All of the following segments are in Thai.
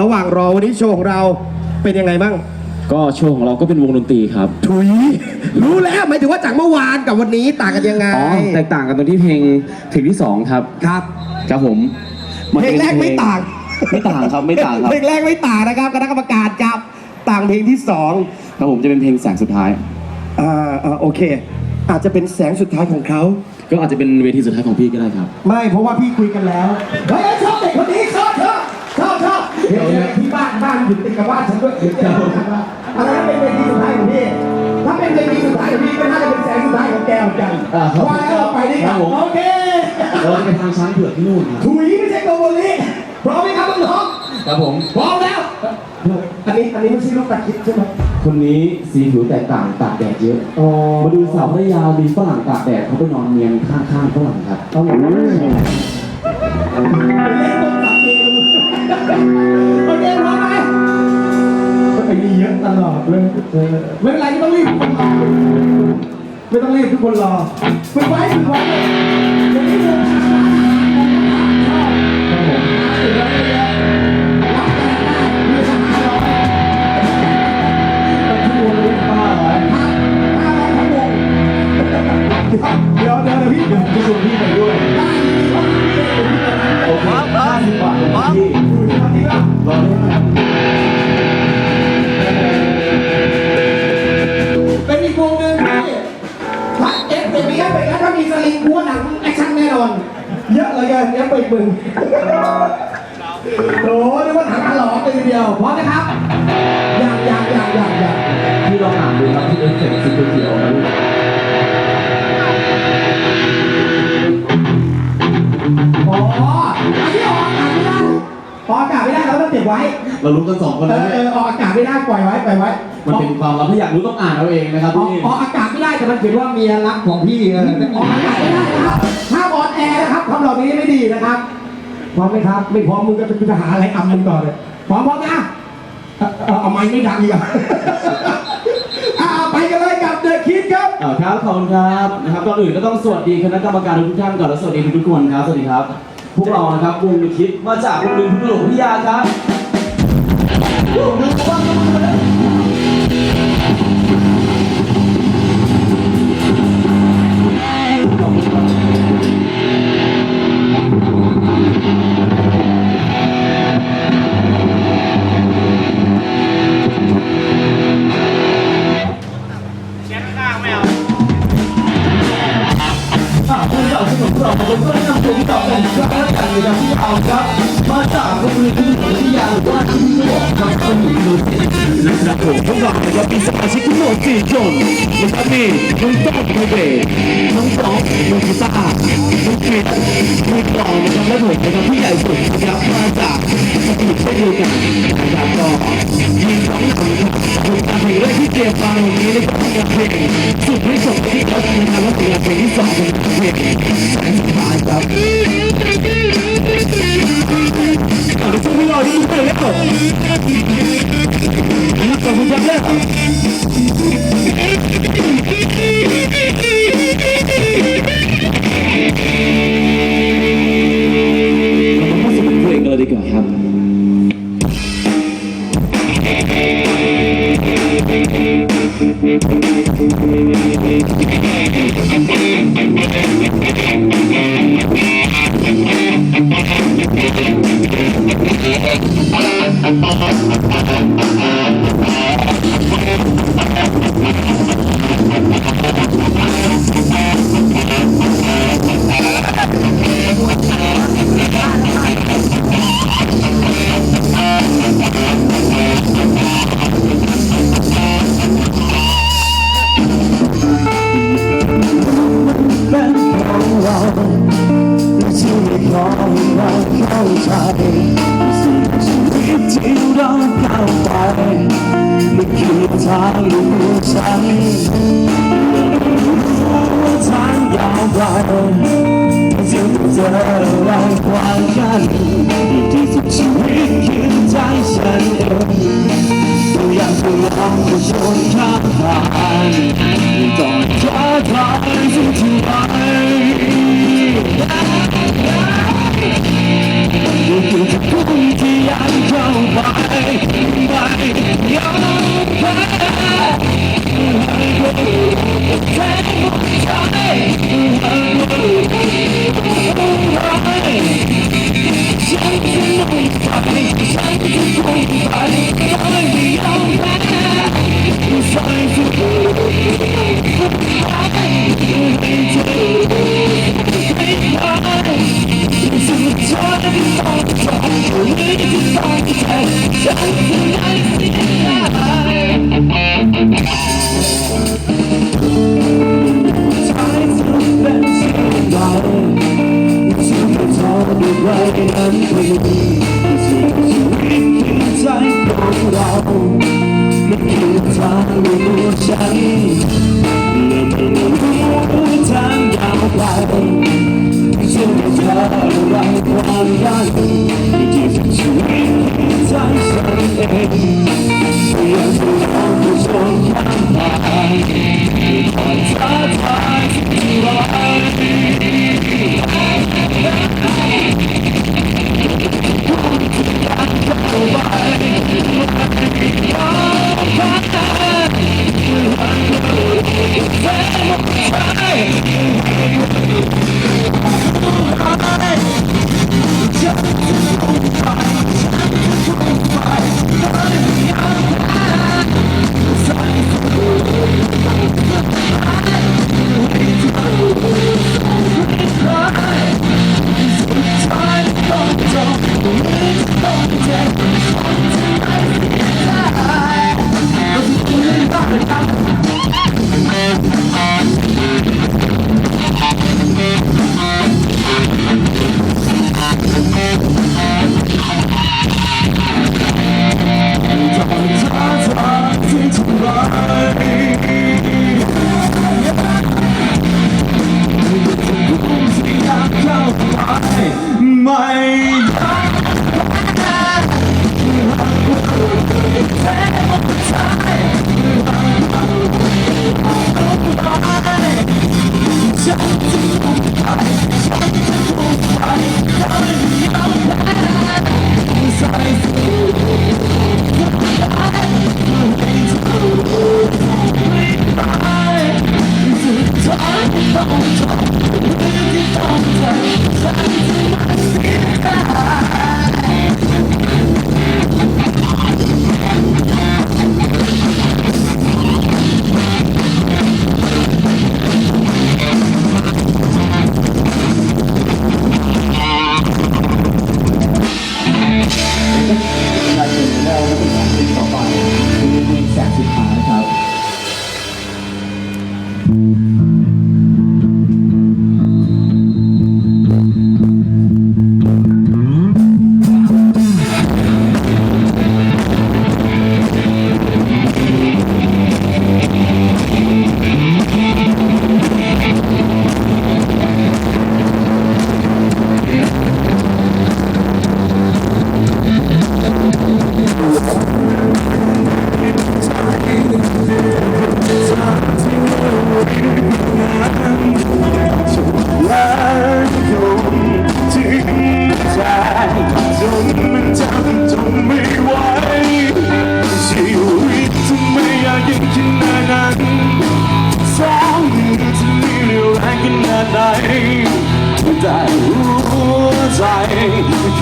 ระหว่างรอวันนี้โชว์ของเราเป็นยังไงบ้าง ก็โชว์ของเราก็เป็นวงดนตรีครับถุย รู้แล้วหมายถึงว่าจากเมื่อวานกับวันนี้ต่างกันยังไงอ๋อแตกต่างกันตรงที่เพลงเพลงที่สองครับครับครับผมนเพลงแรกไม่ต่าง ไม่ต่างครับไม่ต่างครับเพลงแรกไม่ต่างนะครับคณะกรรมการครับต่างเพลงที่สองครับผมจะเป็นเพลงแสงสุดท้ายอ่าอ่าโอเค อาจจะเป็นแสงสุดท้ายของเขาก็อาจจะเป็นเวทีสุดท้ายของพี่ก็ได้ครับ ไม่เพราะว่าพี่คุยกันแล้วเฮ้ยชอบเด็กคนนี้ชอบชอบชอบชอบเดี๋ยวเดี๋ยวที่บ้านบ้านอยู่ติดกับบ้านฉันด้วยเดี๋ยวจะเอาฉันว่าอะไรนะเป็นเวทีสุดท้ายของพี่ถ้าเป็นเวทีสุดท้ายของพี่ก็น่าจะเป็นแสงสุดท้ายของแกเหมือนกันอ่าครับว่าแล้วเราไปด้วยครักันบผมโอเคเราจะไปทางช้างเผือกที่นู่นครับถุยไม่ใช่โกโบลีพร้อมไหมครับน้องครับผมๆพร้อมแล้วอันนี้อันนี้ไม่ใช่ลูกตาคิดใช่ไหมคนนี้สีผิวแตกต่างตากแดดเยอะอ๋อมาดูสาวพระยามีฝรั่งตากแดดเขาไปนอนเนียนข้างๆฝรั่งครับเอาอย่าง ลอดเลยเออไม่เป็นไรไม่ต้องรีบทุกคนรอไม่ต้องรีบทุกคนรอฝึกไว้ฝึกไว้เดี๋ยวนี้วงการร้านอาห เยอะเหลยกันเอฟเป็นมึงโอ้นึกว่าถังหลอกเลยทีเดียวพร้อมนะครับอย่างอย่างอย่างอย่างอย่างพี่ลองอ่านดูครับที่เอฟเสียงสีเขียวๆนะลูกอ๋ เราต้องเก็บไว้ เรารู้กันสองคนเอแล้วอเออออกอากาศไม่ได้ปล่อยไว้ปล่อยไว้มันเป็นความลับถ้าอยากรู้ต้องอ่านเอาเองนะครับออกพี่ออกอากาศไม่ได้แต่มันเขียนว่าเมียรักของพี่เออแต่ออกอากาศไม่ได้นะครับห้ามออนแอร์นะครับคำเหล่านี้ไม่ดีนะครับพร้อมไหมครับ ไม่พร้อมมึงก็จะหาอะไรอำมึงต่อเลยพร้อมพร้อมนะเอ่อเอ่อเอาไม้ไม่ดังอีกอะอ่าไปกันเลยกับเดอะคิดครับอ่าครับขอบคุณครับนะครับก่อนอื่นก็ต้องสวัสดีคณะกรรมการทุกท่านก่อนและสวัสดีทุกคนครับสวัสดีครับ พวกเรานะครับวงคิดมาจากโรงเรียนพุทธหลวงพิทยาครับ Oh, no, no, น้องต้องมือเบสน้องสองมือกีตาร์น้องกิตมือกลองนะครับและผมนะครับผู้ใหญ่สุดนะครับมาจากสมุทรเช่นเดียวกันนะครับก็มีสองหนังครับผลงานเพลงแรกที่เตรียมมาวันนี้นะครับเป็นงานเพลงสุดไม่ส่งที่เขาทำนะครับและผลงานเพลงที่สองเป็นเพลงแสงสุดท้ายครับเอาละช่วงนี้เราดีไปแล้วนะครับขอบคุณครับแล้ว เป็นของเร ทางลูกฉันรู้ทางยาวไกลจึงเจอเรากว้ากันที่สุดชีวิต Hey! ได้จนมันจะทนไม่ไหวชีวิตจะไม่อยากยิ่งขนาดนั้นสองจะมีรื่องแรงขนาดไหนได้รู้ใจ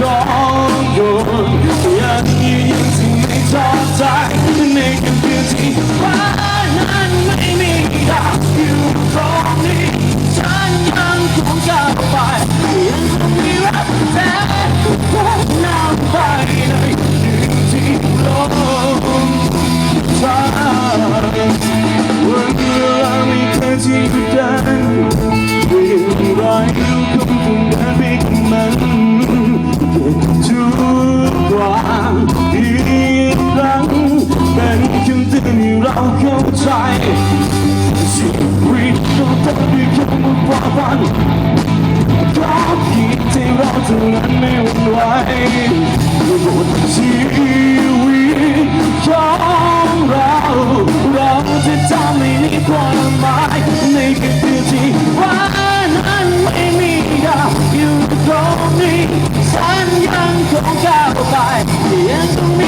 ยอมยนยังยืนยันที่ไม่ท้อใจในกันเพื่อที่ว่านั้น อนเพราะผิดที่เราเท่านั้นไม่หวั่นไหวบดชีวิตของเราเราจะทำให้มีความหมายในคืนที่วันนั้นไม่มีดาวอยู่ตรงนี้ฉันยังคงก้าวไปยังต้งมี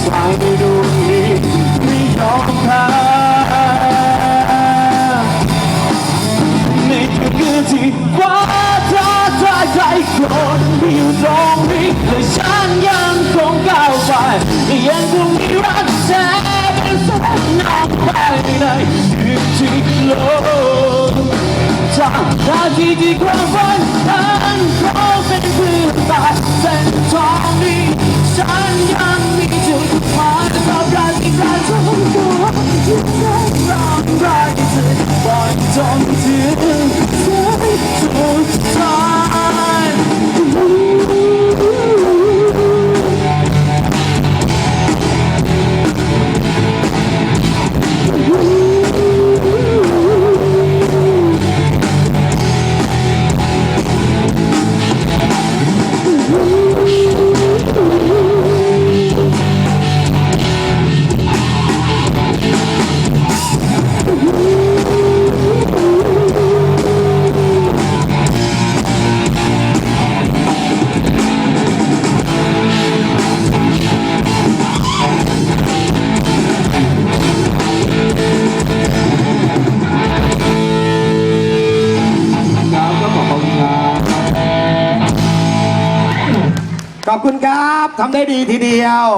ให้ใจดวงนี้ไม่ยอมแพ้ในคืนที่ฟ้าท้าทายใจคนที่อยู่ตรงนี้และฉันยังคงก้าวไปยังคงมีรักแท้เป็นแสงนอกไปในคืนที่โลกจากนาทีที่ความฝัน ตัวที่แสนร้ ได้ดีทีเดียว